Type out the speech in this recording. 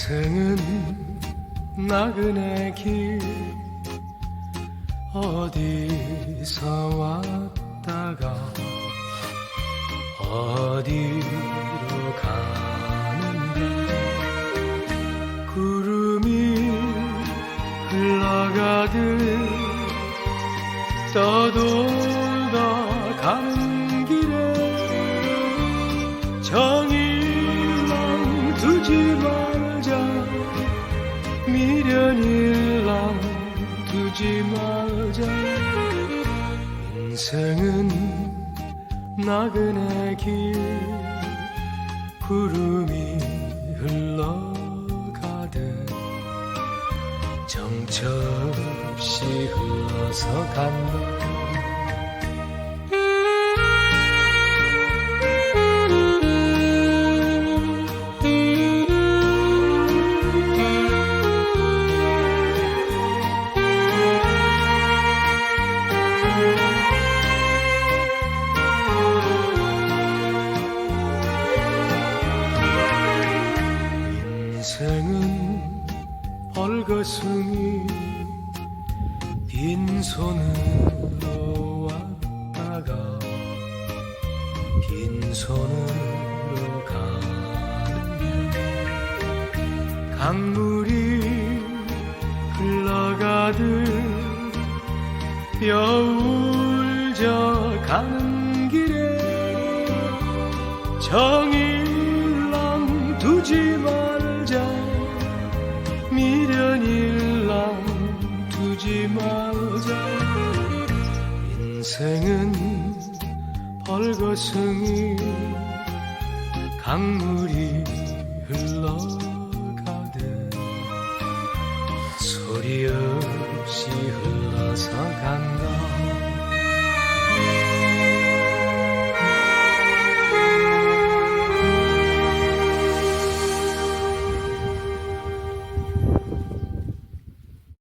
인생은 나그네 길 어디서 왔다가 어디로 가는가 구름이 흘러가듯 떠돌 일랑 두지 말자. 인생은 나그네 길 구름이 흘러가듯 정처 없이 흘러서 간다 벌거숭이 빈손으로 왔다가 빈손으로 가는 강물이 흘러가듯 뼈울져 가는 길에 정일랑 두지 말 두지 말자. 인생은 벌거숭이 강물이 흘러가듯 소리 없이